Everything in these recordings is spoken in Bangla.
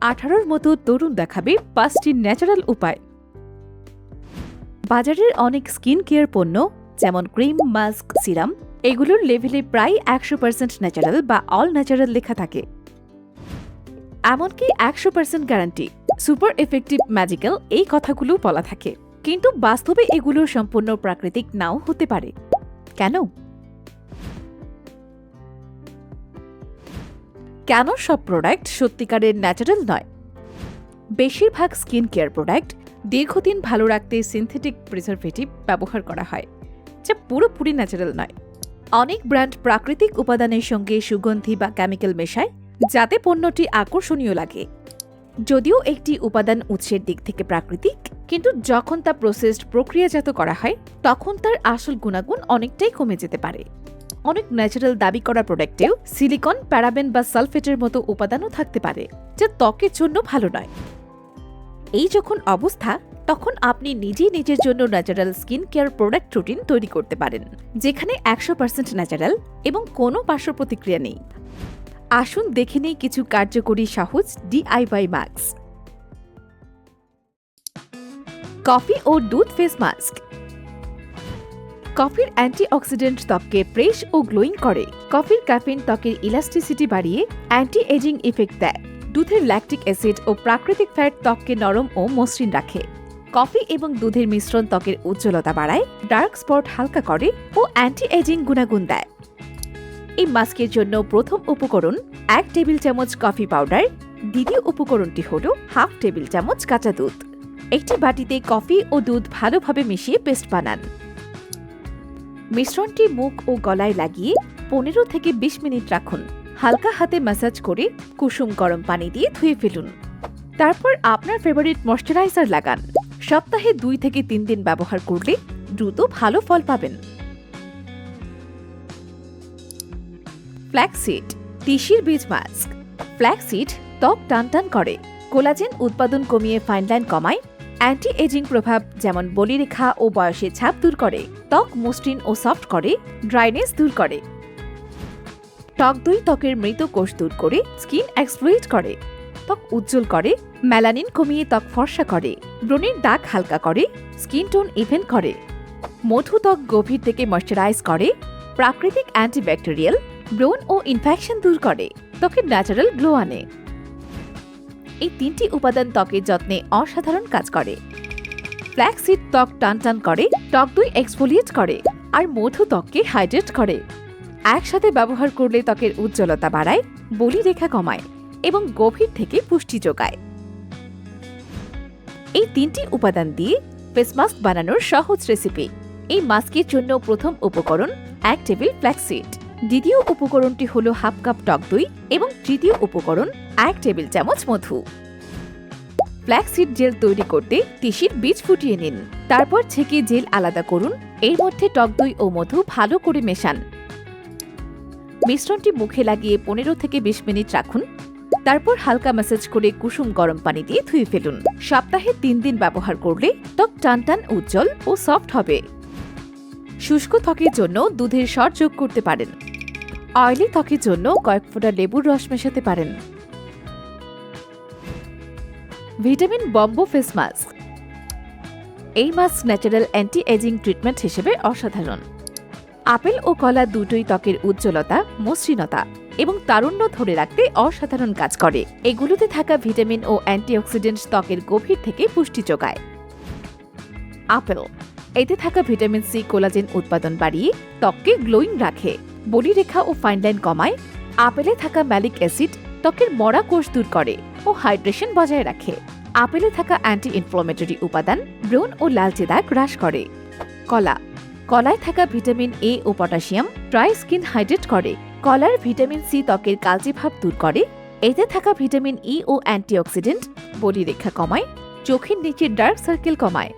আঠারোর মতো তরুণ দেখাবে পাঁচটি ন্যাচারাল উপায়। বাজারের অনেক স্কিন কেয়ার পণ্য, যেমন ক্রিম, মাস্ক, সিরাম, এগুলোর লেভেলে প্রায় একশো পার্সেন্ট ন্যাচারাল বা অল ন্যাচারাল লেখা থাকে। এমনকি একশো percent guarantee, super effective magical এই কথাগুলো বলা থাকে। কিন্তু বাস্তবে এগুলো সম্পূর্ণ প্রাকৃতিক নাও হতে পারে। কেন? কেন সব প্রোডাক্ট সত্যিকারের ন্যাচারাল নয়? বেশিরভাগ স্কিন কেয়ার প্রোডাক্ট দীর্ঘদিন ভালো রাখতে সিনথেটিক প্রিজারভেটিভ ব্যবহার করা হয়, যা পুরোপুরি ন্যাচারাল নয়। অনেক ব্র্যান্ড প্রাকৃতিক উপাদানের সঙ্গে সুগন্ধি বা কেমিক্যাল মেশায়, যাতে পণ্যটি আকর্ষণীয় লাগে। যদিও একটি উপাদান উৎসের দিক থেকে প্রাকৃতিক, কিন্তু যখন তা প্রসেসড প্রক্রিয়াজাত করা হয়, তখন তার আসল গুণাগুণ অনেকটাই কমে যেতে পারে। অনেক ন্যাচারাল দাবি করা প্রোডাক্টেও সিলিকন প্যারাবেন বা সালফেটের মতো উপাদানও থাকতে পারে, যা ত্বকের জন্য ভালো নয়। এই যখন অবস্থা, তখন আপনি নিজেই নিজের জন্য natural skin care product routine তৈরি করতে পারেন, যেখানে একশো পার্সেন্ট ন্যাচারাল এবং কোনো পার্শ্ব প্রতিক্রিয়া নেই। আসুন দেখে নেই কিছু কার্যকরী সহজ ডিআইওয়াই মাস্ক কফি ও দুধ ফেস মাস্ক কফির অ্যান্টিঅক্সিডেন্ট ত্বককে ফ্রেশ ও গ্লোয়িং করে। কফির ক্যাফিন ত্বকের ইলাস্টিসিটি বাড়িয়ে অ্যান্টি এজিং ইফেক্ট দেয়। দুধের ল্যাকটিক অ্যাসিড ও প্রাকৃতিক ফ্যাট ত্বককে নরম ও মসৃণ রাখে। কফি এবং দুধের মিশ্রণ ত্বকের উজ্জ্বলতা বাড়ায়, ডার্ক স্পট হালকা করে ও অ্যান্টি এজিং গুণাগুণ দেয়। এই মাস্কের জন্য প্রথম উপকরণ এক টেবিল চামচ কফি পাউডার, দ্বিতীয় উপকরণটি হল হাফ টেবিল চামচ কাঁচা দুধ। একটি বাটিতে কফি ও দুধ ভালোভাবে মিশিয়ে পেস্ট বানান। মিশ্রণটি মুখ ও গলায় লাগিয়ে পনেরো থেকে বিশ মিনিট রাখুন। হালকা হাতে ম্যাসাজ করে কুসুম গরম পানি দিয়ে ধুয়ে ফেলুন। তারপর আপনার ফেভারিট ময়শ্চারাইজার লাগান। সপ্তাহে দুই থেকে তিন দিন ব্যবহার করলে দ্রুত ভালো ফল পাবেন। ফ্ল্যাক্সিড তিসির বীজ মাস্ক ফ্ল্যাক্সিড ত্বক টান টান করে। কোলাজেন উৎপাদন কমিয়ে ফাইনলাইন কমায়। অ্যান্টি এজিং প্রভাব যেমন বলিরেখা ও বয়সের ছাপ দূর করে, ত্বক মসৃণ ও সফট করে ড্রাইনেস দূর করে। টক দই ত্বকের মৃত কোষ দূর করে স্কিন এক্সপ্লোইট করে। ত্বক উজ্জ্বল করে মেলানিন কমিয়ে ত্বক ফর্সা করে। ব্রণের দাগ হালকা করে স্কিন টোন ইভেন করে। মধু ত্বক গভীর থেকে ময়শ্চারাইজ করে। প্রাকৃতিক অ্যান্টিব্যাকটেরিয়াল ব্রণ ও ইনফেকশন দূর করে। ত্বকের ন্যাচারাল গ্লো আনে। এই তিনটি উপাদান ত্বকের যত্নে অসাধারণ কাজ করে। ফ্ল্যাক্সিড ত্বক টান টান করে টক দই এক্সফোলিয়েট করে আর মধু ত্বককে হাইড্রেট করে। একসাথে ব্যবহার করলে ত্বকের উজ্জ্বলতা বাড়ায়, বলি রেখা কমায় এবং গভীর থেকে পুষ্টি যোগায়। এই তিনটি উপাদান দিয়ে ফেস মাস্ক বানানোর সহজ রেসিপি এই মাস্কের জন্য প্রথম উপকরণ এক টেবিল ফ্ল্যাক্সিড দ্বিতীয় উপকরণটি হল হাফ কাপ টক দই এবং তৃতীয় উপকরণ এক টেবিল চামচ মধু। ফ্ল্যাক্সিড জেল তৈরি করতে তিসির বীজ ফুটিয়ে নিন। তারপর ছেঁকে জেল আলাদা করুন। এর মধ্যে টক দই ও মধু ভালো করে মেশান। মিশ্রণটি মুখে লাগিয়ে পনেরো থেকে বিশ মিনিট রাখুন। তারপর হালকা ম্যাসাজ করে কুসুম গরম পানি দিয়ে ধুয়ে ফেলুন। সপ্তাহে তিন দিন ব্যবহার করলে ত্বক টান টান, উজ্জ্বল ও সফট হবে। শুষ্ক ত্বকের জন্য দুধের সর যোগ করতে পারেন। অয়েলি ত্বকের জন্য কয়েক ফোঁটা লেবুর রস মেশাতে পারেন। Vitamin bomb face mask. এই mask natural anti ageing treatment হিসেবে অসাধারণ। আপেল ও কলা দুটোই ত্বকের উজ্জ্বলতা, মসৃণতা এবং তারুণ্য ধরে রাখতে অসাধারণ কাজ করে। এগুলোতে থাকা ভিটামিন ও অ্যান্টিঅক্সিডেন্ট ত্বকের গভীর থেকে পুষ্টি যোগায়। আপেল। এতে থাকা ভিটামিন সি কোলাজেন উৎপাদন বাড়িয়ে ত্বককে গ্লোয়িং রাখে। বলিরেখা ও ফাইনলাইন কমায়, আপেলে থাকা ম্যালিক অ্যাসিড ত্বকের মরা কোষ দূর করে ও হাইড্রেশন বজায় রাখে। আপেলে থাকা অ্যান্টি ইনফ্লোমেটরি উপাদান ব্রণ ও লালচে দাগ হ্রাস করে। কলা, কলায় থাকা ভিটামিন এ ও পটাশিয়াম ড্রাই স্কিন হাইড্রেট করে। কলার ভিটামিন সি ত্বকের কালচে ভাব দূর করে। এতে থাকা ভিটামিন ই ও অ্যান্টিঅক্সিডেন্ট বলিরেখা কমায়, চোখের নিচে ডার্ক সার্কেল কমায়।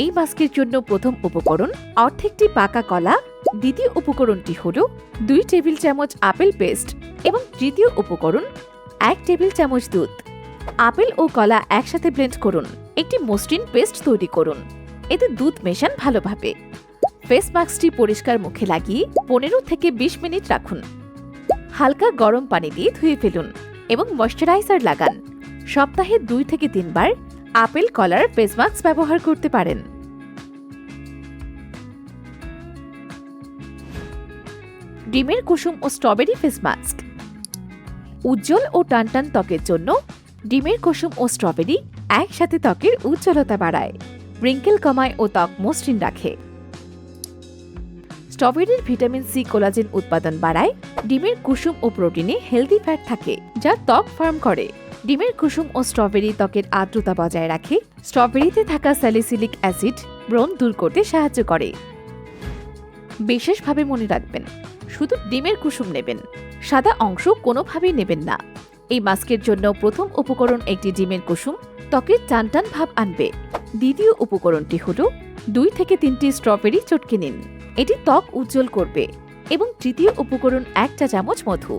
এই মাস্কের জন্য প্রথম উপকরণ অর্ধেকটি পাকা কলা দ্বিতীয় উপকরণটি হল দুই টেবিল চামচ আপেল পেস্ট এবং তৃতীয় উপকরণ এক টেবিল চামচ দুধ। আপেল ও কলা একসাথে ব্লেন্ড করুন। একটি মসৃণ পেস্ট তৈরি করুন। এতে দুধ মেশান ভালোভাবে। ফেস মাস্কটি পরিষ্কার মুখে লাগিয়ে পনেরো থেকে বিশ মিনিট রাখুন। হালকা গরম পানি দিয়ে ধুয়ে ফেলুন এবং ময়শ্চারাইজার লাগান। সপ্তাহে দুই থেকে তিনবার আপেল, কলার, ফেস মাস্ক ব্যবহার করতে পারেন। ডিমের কুসুম ও স্ট্রবেরি ফেস মাস্ক। উজ্জ্বল ও টানটান ত্বকের জন্য ডিমের কুসুম ও স্ট্রবেরি একসাথে ত্বকের উজ্জ্বলতা বাড়ায়। রিঙ্কেল কমায় ও ত্বক মসৃণ রাখে। স্ট্রবেরির ভিটামিন সি কোলাজেন উৎপাদন বাড়ায়। ডিমের কুসুম ও প্রোটিনে হেলদি ফ্যাট থাকে, যা ত্বক ফার্ম করে। ডিমের কুসুম ও স্ট্রবেরি ত্বকের আর্দ্রতা বজায় রাখে। স্ট্রবেরিতে থাকা স্যালিসিলিক অ্যাসিড ব্রণ দূর করতে সাহায্য করে। বিশেষভাবে মনে রাখবেন শুধু ডিমের কুসুম নেবেন। সাদা অংশ কোনোভাবেই নেবেন না। এই মাস্কের জন্য প্রথম উপকরণ একটি ডিমের কুসুম ত্বকের টানটান ভাব আনবে। দ্বিতীয় উপকরণটি হল দুই থেকে তিনটি স্ট্রবেরি চটকে নিন। এটি ত্বক উজ্জ্বল করবে এবং তৃতীয় উপকরণ এক চা চামচ মধু।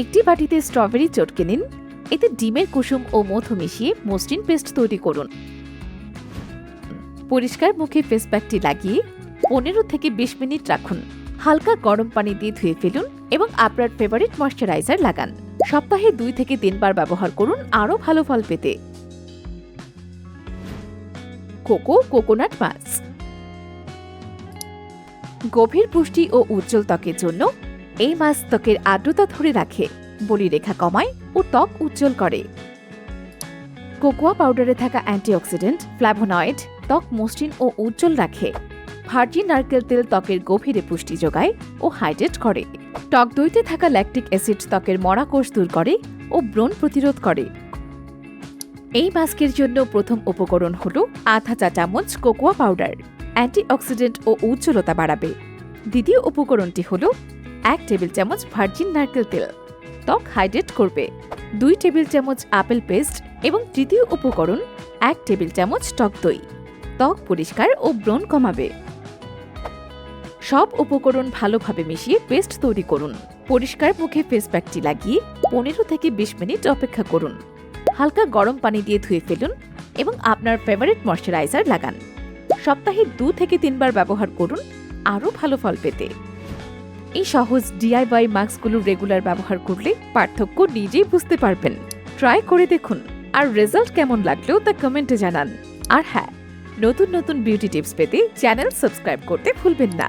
একটি বাটিতে স্ট্রবেরি চটকে নিন। এতে ডিমের কুসুম ও মধু মিশিয়ে মসৃণ পেস্ট তৈরি করুন। পরিষ্কার মুখে ফেস প্যাকটি লাগিয়ে পনেরো থেকে বিশ মিনিট রাখুন। হালকা গরম পানি দিয়ে ধুয়ে ফেলুন এবং আপনার ফেভারিট ময়শ্চারাইজার লাগান। সপ্তাহে দুই থেকে তিনবার ব্যবহার করুন আরও ভালো ফল পেতে। কোকো কোকোনাট মাছ গভীর পুষ্টি ও উজ্জ্বল ত্বকের জন্য এই মাছ ত্বকের আর্দ্রতা ধরে রাখে বলিরেখা কমায় ও ত্বক উজ্জ্বল করে। কোকোয়া পাউডারে থাকা অ্যান্টিঅক্সিডেন্ট ফ্ল্যাভোনয়েড ত্বক মসৃণ ও উজ্জ্বল রাখে। ভার্জিন নারকেল তেল ত্বকের গভীরে পুষ্টি যোগায় ও হাইড্রেট করে। টক দইতে থাকা ল্যাকটিক অ্যাসিড ত্বকের মরা কোষ দূর করে ও ব্রণ প্রতিরোধ করে। এই মাস্কের জন্য প্রথম উপকরণ হল আধা চা চামচ কোকোয়া পাউডার, অ্যান্টিঅক্সিডেন্ট ও উজ্জ্বলতা বাড়াবে। দ্বিতীয় উপকরণটি হল এক টেবিল চামচ ভার্জিন নারকেল তেল, ত্বক হাইড্রেট করবে। দুই টেবিল চামচ আপেল পেস্ট এবং তৃতীয় উপকরণ এক টেবিল চামচ টক দই। ত্বক পরিষ্কার ও ব্রণ কমাবে। সব উপকরণ ভালোভাবে মিশিয়ে পেস্ট তৈরি করুন। পরিষ্কার মুখে ফেস প্যাকটি লাগিয়ে পনেরো থেকে বিশ মিনিট অপেক্ষা করুন। হালকা গরম পানি দিয়ে ধুয়ে ফেলুন এবং আপনার ফেভারিট ময়শ্চারাইজার লাগান। সপ্তাহে দু থেকে তিনবার ব্যবহার করুন, আরও ভালো ফল পেতে। এই সহজ ডিআইওয়াই মাস্কগুলো রেগুলার ব্যবহার করলে পার্থক্য নিজেই বুঝতে পারবেন। ট্রাই করে দেখুন, আর রেজাল্ট কেমন লাগলেও তা কমেন্টে জানান। আর হ্যাঁ নতুন নতুন বিউটি টিপস পেতে চ্যানেল সাবস্ক্রাইব করতে ভুলবেন না।